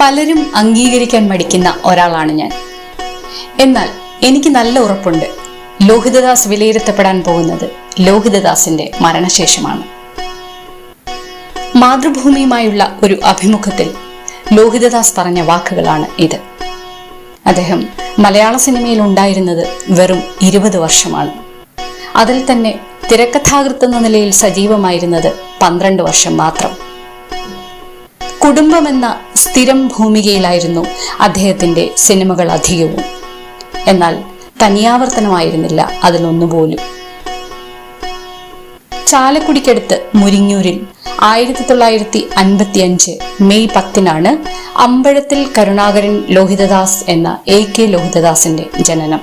പലരും അംഗീകരിക്കാൻ മടിക്കുന്ന ഒരാളാണ് ഞാൻ. എന്നാൽ എനിക്ക് നല്ല ഉറപ്പുണ്ട്. ലോഹിതദാസ് വിലയിരുത്തപ്പെടാൻ പോകുന്നത് ലോഹിതദാസിന്റെ മരണശേഷമാണ്. മാതൃഭൂമിയുമായുള്ള ഒരു അഭിമുഖത്തിൽ ലോഹിതദാസ് പറഞ്ഞ വാക്കുകളാണ് ഇത്. അദ്ദേഹം മലയാള സിനിമയിൽ ഉണ്ടായിരുന്നത് വെറും ഇരുപത് വർഷമാണ്. അതിൽ തന്നെ തിരക്കഥാകൃത്തെന്ന നിലയിൽ സജീവമായിരുന്നത് പന്ത്രണ്ട് വർഷം മാത്രം. കുടുംബമെന്ന സ്ഥിരം ഭൂമികയിലായിരുന്നു അദ്ദേഹത്തിന്റെ സിനിമകൾ അധികവും. എന്നാൽ തനിയാവർത്തനമായിരുന്നില്ല അതിലൊന്നുപോലും. ചാലക്കുടിക്കടുത്ത് മുരിങ്ങൂരിൽ ആയിരത്തി തൊള്ളായിരത്തി അൻപത്തി അഞ്ച് മെയ് പത്തിനാണ് അമ്പഴത്തിൽ കരുണാകരൻ ലോഹിതദാസ് എന്ന എ കെ ലോഹിതദാസിന്റെ ജനനം.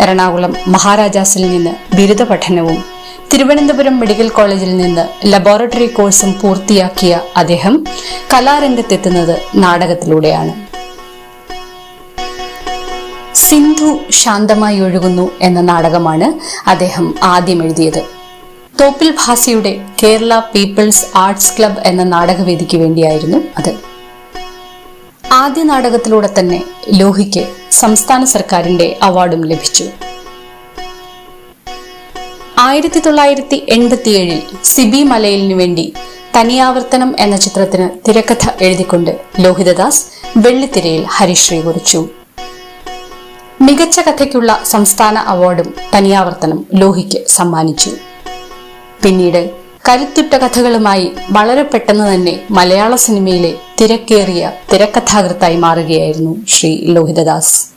എറണാകുളം മഹാരാജാസിൽ നിന്ന് ബിരുദ പഠനവും തിരുവനന്തപുരം മെഡിക്കൽ കോളേജിൽ നിന്ന് ലബോറട്ടറി കോഴ്സും പൂർത്തിയാക്കിയ അദ്ദേഹം കലാരംഗത്തെത്തുന്നത് നാടകത്തിലൂടെയാണ്. സിന്ധു ശാന്തമായി ഒഴുകുന്നു എന്ന നാടകമാണ് അദ്ദേഹം ആദ്യം എഴുതിയത്. തോപ്പിൽ ഭാസിയുടെ കേരള പീപ്പിൾസ് ആർട്സ് ക്ലബ് എന്ന നാടകവേദിക്ക് വേണ്ടിയായിരുന്നു അത്. ആദ്യ നാടകത്തിലൂടെ തന്നെ ലോഹിക്ക് സംസ്ഥാന സർക്കാരിന്റെ അവാർഡും ലഭിച്ചു. ആയിരത്തി തൊള്ളായിരത്തി എൺപത്തിയേഴിൽ സിബി മലയിലിനു വേണ്ടി തനിയാവർത്തനം എന്ന ചിത്രത്തിന് തിരക്കഥ എഴുതിക്കൊണ്ട് ലോഹിതദാസ് വെള്ളിത്തിരയിൽ ഹരിശ്രീ കുറിച്ചു. മികച്ച കഥയ്ക്കുള്ള സംസ്ഥാന അവാർഡും തനിയാവർത്തനം ലോഹിക്ക് സമ്മാനിച്ചു. പിന്നീട് കരുത്തുറ്റ കഥകളുമായി വളരെ പെട്ടെന്ന് തന്നെ മലയാള സിനിമയിലെ തിരക്കേറിയ തിരക്കഥാകൃത്തായി മാറുകയായിരുന്നു ശ്രീ ലോഹിതദാസ്.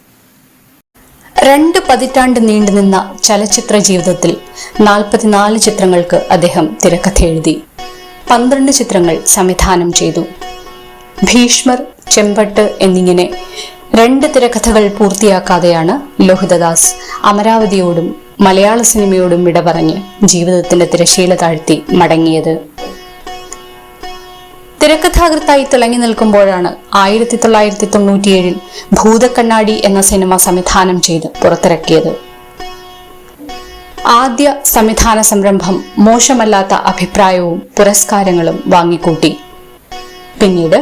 രണ്ട് പതിറ്റാണ്ട് നീണ്ടുനിന്ന ചലച്ചിത്ര ജീവിതത്തിൽ നാൽപ്പത്തിനാല് ചിത്രങ്ങൾക്ക് അദ്ദേഹം തിരക്കഥ എഴുതി. പന്ത്രണ്ട് ചിത്രങ്ങൾ സംവിധാനം ചെയ്തു. ഭീഷ്മർ ചെമ്പട്ട് എന്നിങ്ങനെ രണ്ട് തിരക്കഥകൾ പൂർത്തിയാക്കാതെയാണ് ലോഹിതദാസ് അമരാവതിയോടും മലയാള സിനിമയോടും വിട പറഞ്ഞ് ജീവിതത്തിന്റെ തിരശീല താഴ്ത്തി മടങ്ങിയത്. തിരക്കഥാകൃത്തായി തിളങ്ങി നിൽക്കുമ്പോഴാണ് ആയിരത്തി തൊള്ളായിരത്തി തൊണ്ണൂറ്റിയേഴിൽ ഭൂതക്കണ്ണാടി എന്ന സിനിമ സംവിധാനം ചെയ്ത് പുറത്തിറക്കിയത്. ആദ്യ സംവിധാന സംരംഭം മോശമല്ലാത്ത അഭിപ്രായവും പുരസ്കാരങ്ങളും വാങ്ങിക്കൂട്ടി. പിന്നീട്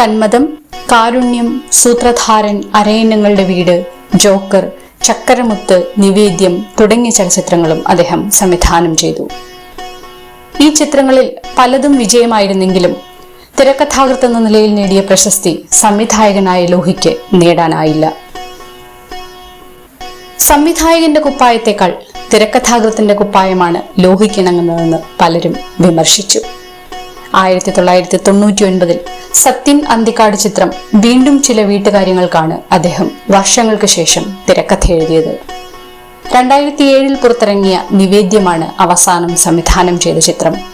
കന്മദം കാരുണ്യം സൂത്രധാരൻ അരയന്നങ്ങളുടെ വീട് ജോക്കർ ചക്കരമുത്ത് നിവേദ്യം തുടങ്ങിയ ചലച്ചിത്രങ്ങളും അദ്ദേഹം സംവിധാനം ചെയ്തു. ഈ ചിത്രങ്ങളിൽ പലതും വിജയമായിരുന്നെങ്കിലും തിരക്കഥാകൃത്ത് എന്ന നിലയിൽ നേടിയ പ്രശസ്തി സംവിധായകനായ ലോഹിക്ക് നേടാനായില്ല. സംവിധായകന്റെ കുപ്പായത്തെക്കാൾ തിരക്കഥാകൃത്തിന്റെ കുപ്പായമാണ് ലോഹിക്കിണങ്ങുന്നതെന്ന് പലരും വിമർശിച്ചു. ആയിരത്തി തൊള്ളായിരത്തി തൊണ്ണൂറ്റി ഒൻപതിൽ സത്യൻ അന്തിക്കാട് ചിത്രം വീണ്ടും ചില വീട്ടുകാര്യങ്ങൾക്കാണ് അദ്ദേഹം വർഷങ്ങൾക്ക് ശേഷം തിരക്കഥ എഴുതിയത്. രണ്ടായിരത്തി ഏഴിൽ പുറത്തിറങ്ങിയ നിവേദ്യമാണ് അവസാനം സംവിധാനം ചെയ്ത ചിത്രം.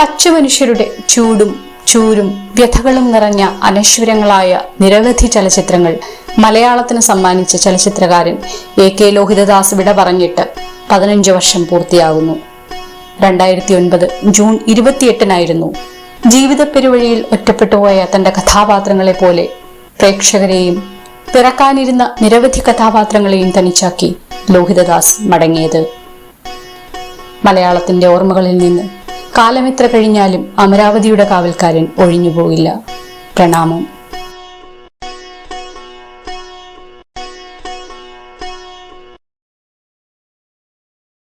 പച്ചമനുഷ്യരുടെ ചൂടും ചൂരും വ്യഥകളും നിറഞ്ഞ അനശ്വരങ്ങളായ നിരവധി ചലച്ചിത്രങ്ങൾ മലയാളത്തിന് സമ്മാനിച്ച ചലച്ചിത്രകാരൻ എ കെ ലോഹിതദാസ് വിട പറഞ്ഞിട്ട് പതിനഞ്ച് വർഷം പൂർത്തിയാകുന്നു. രണ്ടായിരത്തി ഒൻപത് ജൂൺ ഇരുപത്തിയെട്ടിനായിരുന്നു ജീവിത പെരുവഴിയിൽ ഒറ്റപ്പെട്ടുപോയ തന്റെ കഥാപാത്രങ്ങളെ പോലെ പ്രേക്ഷകരെയും പിറക്കാനിരുന്ന നിരവധി കഥാപാത്രങ്ങളെയും തനിച്ചാക്കി ലോഹിതദാസ് മടങ്ങിയത്. മലയാളത്തിന്റെ ഓർമ്മകളിൽ നിന്ന് കാലമെത്ര കഴിഞ്ഞാലും അമരാവതിയുടെ കാവൽക്കാരൻ ഒഴിഞ്ഞുപോകില്ല. പ്രണാമം.